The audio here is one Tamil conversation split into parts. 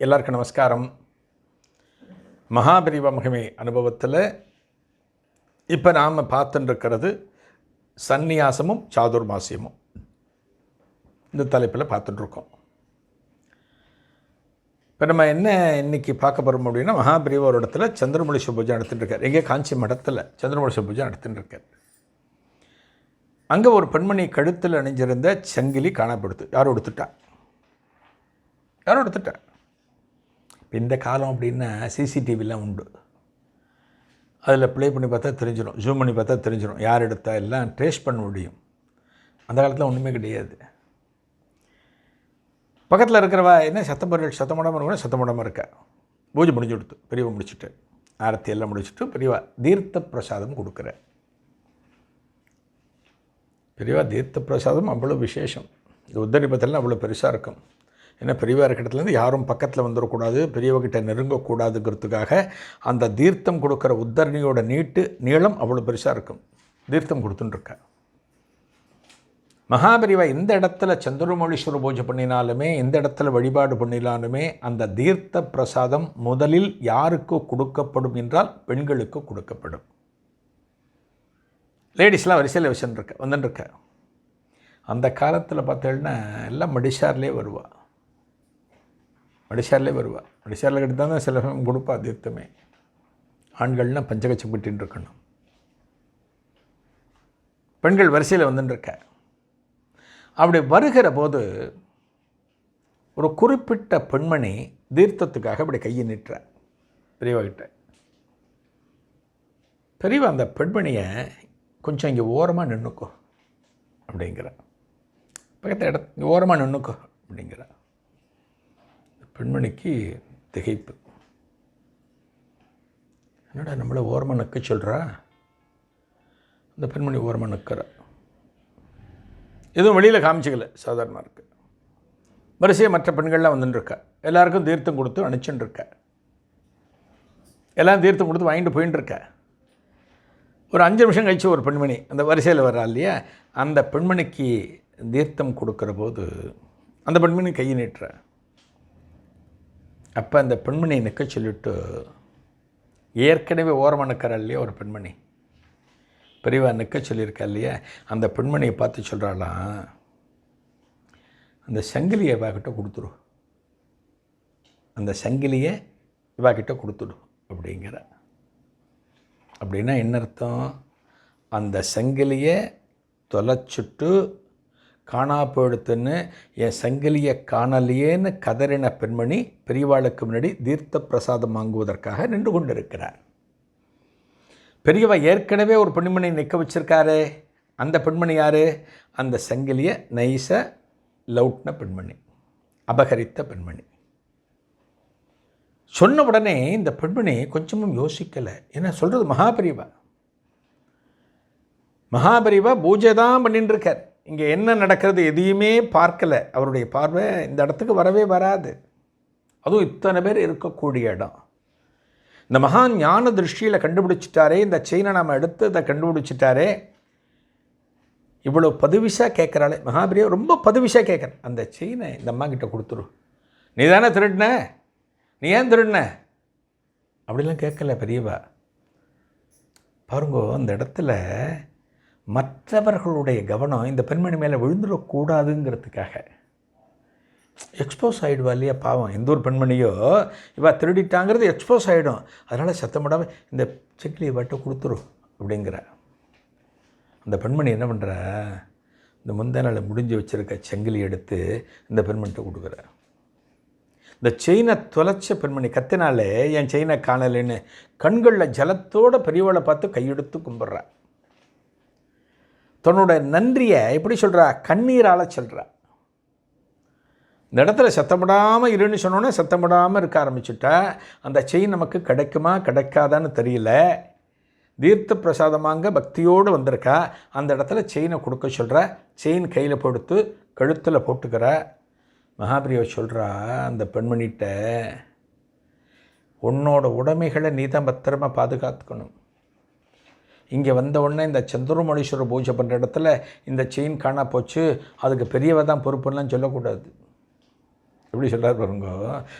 எல்லாருக்கும் நமஸ்காரம். மகாபரிவ மகிமை அனுபவத்தில் இப்போ நாம் பார்த்துட்டுருக்கிறது சந்நியாசமும் சாதுர்மாசியமும். இந்த தலைப்பில் பார்த்துட்டுருக்கோம் இப்போ நம்ம என்ன இன்னைக்கு பார்க்க போகிறோம் அப்படின்னா மகாபிரிவ ஒரு இடத்துல சந்திரமொழி பூஜை நடத்திட்டுருக்கார் எங்கே காஞ்சி மடத்தில் சந்திரமொழி பூஜை நடத்திட்டுருக்கார் அங்கே ஒரு பெண்மணி கழுத்தில் அணிஞ்சிருந்த சங்கிலி காணப்படுது. யாரும் எடுத்துட்டா? யாரும் எடுத்துட்டா? இப்போ இந்த காலம் அப்படின்னா சிசிடிவிலாம் உண்டு. அதில் ப்ளே பண்ணி பார்த்தா தெரிஞ்சிடும் ஜூம் பண்ணி பார்த்தா தெரிஞ்சிடும் யார் எடுத்தா எல்லாம் ட்ரேஸ் பண்ண முடியும். அந்த காலத்தில் ஒன்றுமே கிடையாது. பக்கத்தில் இருக்கிறவா என்ன சத்தம் பண்ண சத்தம் போடாமல் இருக்கணும் சத்தம் போடாமல் இருக்கா? பூஜை முடிஞ்சு கொடுத்து பெரியவா முடிச்சுட்டு ஆரத்தி எல்லாம் முடிச்சுட்டு பெரியவா தீர்த்த பிரசாதம் கொடுக்குற. பெரியவா தீர்த்த பிரசாதம் அவ்வளோ விசேஷம். இந்த உத்தரிபத்திலாம் அவ்வளோ பெருசாக இருக்கும். ஏன்னா பெரியவா இருக்கிற இடத்துலேருந்து யாரும் பக்கத்தில் வந்துடக்கூடாது பெரியவகிட்ட நெருங்கக்கூடாதுங்கிறதுக்காக அந்த தீர்த்தம் கொடுக்குற உத்தரணியோட நீட்டு நீளம் அவ்வளோ பெருசாக இருக்கும். தீர்த்தம் கொடுத்துட்டுருக்கா. மகாபரிவா எந்த இடத்துல சந்திரமௌலீஸ்வர பூஜை பண்ணினாலுமே எந்த இடத்துல வழிபாடு பண்ணினாலுமே அந்த தீர்த்த பிரசாதம் முதலில் யாருக்கு கொடுக்கப்படும் என்றால் பெண்களுக்கு கொடுக்கப்படும். லேடிஸ்லாம் வரிசையில் வச்சுருக்க வந்துட்டுருக்க. அந்த காலத்தில் பார்த்தேன்னா எல்லாம் மடிஷார்லேயே வருவாள் மடிஷாரிலே வருவா. மடிஷாரில் கிட்ட தான் சில சமயம் கொடுப்பா தீர்த்தமே. ஆண்கள்னால் பஞ்சகச்சம் கட்டின்னு இருக்கணும் பெண்கள் வரிசையில் வந்துட்டுருக்க அப்படி வருகிற போது ஒரு குறிப்பிட்ட பெண்மணி தீர்த்தத்துக்காக அப்படி கையை நிட்டுற. பெரியவாகிட்ட பெரியவா அந்த பெண்மணியை கொஞ்சம் இங்கே ஓரமாக நின்றுக்கோ அப்படிங்கிற. பக்கத்து இட ஓரமாக நின்றுக்கோ அப்படிங்கிற. பெண்மணிக்கு திகைப்பு. என்னடா நம்மளை ஓரமாக நக்க சொல்கிறா அந்த பெண்மணி ஓரமாக நிற்கிற எதுவும் வெளியில் காமிச்சிக்கல சாதாரணமாக இருக்குது வரிசையாக மற்ற பெண்கள்லாம் வந்துட்டுருக்கா எல்லாருக்கும் தீர்த்தம் கொடுத்து அனுப்பிச்சுட்டு எல்லாம் தீர்த்தம் கொடுத்து வாங்கிட்டு போயின்னு ஒரு அஞ்சு நிமிஷம் கழிச்சு ஒரு பெண்மணி அந்த வரிசையில் வர்றா இல்லையா? அந்த பெண்மணிக்கு தீர்த்தம் கொடுக்குற போது அந்த பெண்மணி கையை நீட்டுறேன் அப்போ அந்த பெண்மணி நிற்க சொல்லிவிட்டு ஏற்கனவே ஓரமாக நிற்கிறாள் இல்லையா ஒரு பெண்மணி? பெரியவா நிற்க சொல்லியிருக்கா இல்லையா? அந்த பெண்மணியை பார்த்து சொல்கிறாளாம் அந்த சங்கிலியை இவாக்கிட்ட கொடுத்துரு அந்த சங்கிலியை இவாக்கிட்ட கொடுத்துடு அப்படிங்கிற. அப்படின்னா என்ன அர்த்தம்? அந்த சங்கிலியை தொலைச்சிட்டு காணா போயிடுத்துன்னு என் சங்கிலியை காணலையேன்னு கதறின பெண்மணி பெரியவாளுக்கு முன்னாடி தீர்த்த பிரசாதம் வாங்குவதற்காக நின்று கொண்டிருக்கிறார். பெரியவா ஏற்கனவே ஒரு பெண்மணி நிற்க வச்சிருக்காரே. அந்த பெண்மணி யார்? அந்த சங்கிலியை நைச லவுட்ன பெண்மணி அபகரித்த பெண்மணி. சொன்ன உடனே இந்த பெண்மணி கொஞ்சமும் யோசிக்கலை. என்ன சொல்கிறது மகாபரிவா? மகாபரிவா பூஜை தான் பண்ணிட்டுருக்கார் இங்கே என்ன நடக்கிறது எதையுமே பார்க்கலை. அவருடைய பார்வை இந்த இடத்துக்கு வரவே வராது. அதுவும் இத்தனை பேர் இருக்கக்கூடிய இடம். இந்த மகா ஞான திருஷ்டியில் கண்டுபிடிச்சிட்டாரே இந்த செயினை நாம் எடுத்து இதை கண்டுபிடிச்சிட்டாரே. இவ்வளோ பதுவிஷாக கேட்குறாளே. மகாபிரியா ரொம்ப பதுவிஷாக கேட்குறேன் அந்த செயினை இந்த அம்மா கிட்ட கொடுத்துரு. நீ தானே திருடின? நீ ஏன் திருடின? அப்படிலாம் கேட்கல பெரியவா. பாருங்கோ அந்த இடத்துல மற்றவர்களுடைய கவனம் இந்த பெண்மணி மேலே விழுந்துடக்கூடாதுங்கிறதுக்காக. எக்ஸ்போஸ் ஆகிடுவா இல்லையா பாவம். எந்த ஒரு பெண்மணியோ இவா திருடிட்டாங்கிறது எக்ஸ்போஸ் ஆகிடும் அதனால் சத்தமிடாமல் இந்த செக்கிலியை வட்ட கொடுத்துரும் அப்படிங்கிற. அந்த பெண்மணி என்ன பண்ணுற இந்த முந்தா நாள் முடிஞ்சு வச்சுருக்க செங்கிலி எடுத்து இந்த பெண்மணிட்ட கொடுக்குற. இந்த செயினை தொலைச்ச பெண்மணி கத்தினாலே என் செயினை காணலைன்னு கண்களில் ஜலத்தோட பெரியவளை பார்த்து கையெடுத்து கும்பிட்றேன் தன்னோட நன்றியை எப்படி சொல்கிறா கண்ணீரால் சொல்கிறா இந்த இடத்துல சத்தமிடாமல் இருன்னு சொன்னோன்னே சத்தமிடாமல் இருக்க ஆரம்பிச்சுட்டா. அந்த செயின் நமக்கு கிடைக்குமா? கிடைக்காதான்னு தெரியல. தீர்த்த பிரசாதமாங்க பக்தியோடு வந்திருக்கா. அந்த இடத்துல செயினை கொடுக்க சொல்கிற செயின் கையில் கொடுத்து கழுத்தில் போட்டுக்கிற. மகாபிரியை சொல்கிறா அந்த பெண்மணிகிட்ட உன்னோட உடைமைகளை நீ தான் பத்திரமா பாதுகாத்துக்கணும். இங்கே வந்த உடனே இந்த சந்திரமணீஸ்வரர் பூஜை பண்ணுற இடத்துல இந்த செயின் காணா போச்சு அதுக்கு பெரியவ தான் பொறுப்புலாம் சொல்லக்கூடாது. எப்படி சொல்கிறார் பாருங்க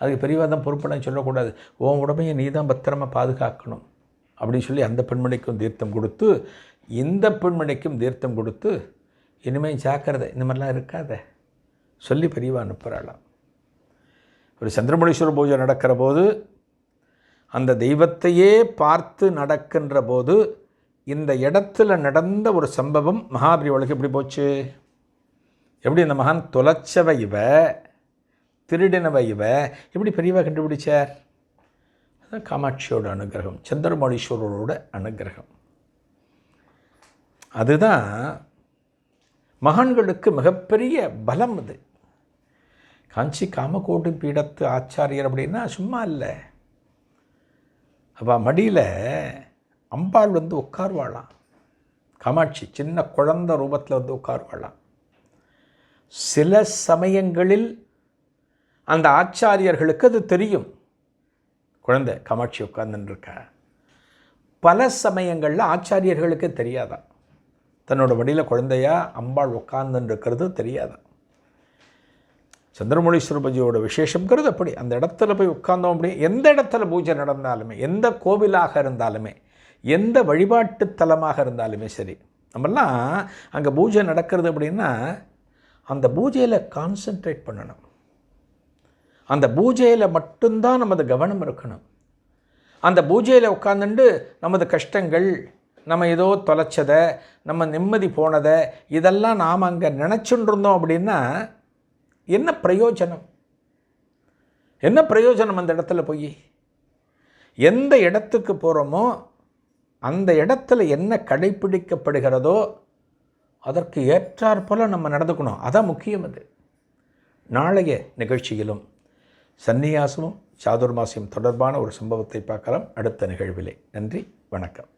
அதுக்கு பெரியவா தான் பொறுப்புலாம் சொல்லக்கூடாது. உன் உடமையை நீ தான் பத்திரமாக பாதுகாக்கணும். அப்படின்னு சொல்லி அந்த பெண்மணிக்கும் தீர்த்தம் கொடுத்து இந்த பெண்மணிக்கும் தீர்த்தம் கொடுத்து இனிமேல் ஜாக்கிரதை இந்த மாதிரிலாம் இருக்காத. சொல்லி பெரியவா அனுப்புகிறாளாம் ஒரு சந்திரமணீஸ்வரர் பூஜை நடக்கிற போது அந்த தெய்வத்தையே பார்த்து நடக்கின்ற போது இந்த இடத்துல நடந்த ஒரு சம்பவம் மகாபிரிவளுக்கு எப்படி போச்சு? எப்படி இந்த மகான் தொலைச்சவ இவ திருடினவ இவ எப்படி பெரியவா கண்டுபிடிச்சார்? அதுதான் காமாட்சியோட அனுகிரகம் சந்திரமௌலீஸ்வரரோட அனுகிரகம். அதுதான் மகான்களுக்கு மிகப்பெரிய பலம் அது. காஞ்சி காமகோடி பீடத்து ஆச்சாரியர் அப்படின்னா சும்மா இல்லை. அவள் மடியில் அம்பாள் வந்து உட்காருவாளாம். காமாட்சி சின்ன குழந்த ரூபத்தில் வந்து உட்காருவாளாம். சில சமயங்களில் அந்த ஆச்சாரியர்களுக்கு அது தெரியும். குழந்தை காமாட்சி உட்கார்ந்துருக்க பல சமயங்களில் ஆச்சாரியர்களுக்கு தெரியாதான் தன்னோட வடியில் குழந்தையா அம்பாள் உட்கார்ந்துருக்கிறது தெரியாதான் சந்திரமொழி சுரபஜியோட விசேஷங்கிறது அப்படி. அந்த இடத்துல போய் உட்கார்ந்தோம் அப்படி எந்த இடத்துல பூஜை நடந்தாலுமே எந்த கோவிலாக இருந்தாலுமே எந்த வழிபாட்டு தலமாக இருந்தாலுமே சரி நம்மெல்லாம் அங்கே பூஜை நடக்கிறது அப்படின்னா அந்த பூஜையில் கான்சென்ட்ரேட் பண்ணணும். அந்த பூஜையில் மட்டும்தான் நமது கவனம் இருக்கணும். அந்த பூஜையில் உட்காந்துண்டு நமது கஷ்டங்கள் நம்ம ஏதோ தொலைச்சதை நம்ம நிம்மதி போனதை இதெல்லாம் நாம் அங்கே நினச்சிட்டு இருந்தோம் அப்படின்னா என்ன பிரயோஜனம்? என்ன பிரயோஜனம் அந்த இடத்துல போய்? எந்த இடத்துக்கு போகிறோமோ அந்த இடத்துல என்ன கடைப்பிடிக்கப்படுகிறதோ அதற்கு ஏற்றாற்போல் நம்ம நடந்துக்கணும். அதான் முக்கியம் அது. நாளைய நிகழ்ச்சியிலும் சந்நியாசமும் சாதுர்மாசியம் தொடர்பான ஒரு சம்பவத்தை பார்க்கலாம். அடுத்த நிகழ்விலே. நன்றி வணக்கம்.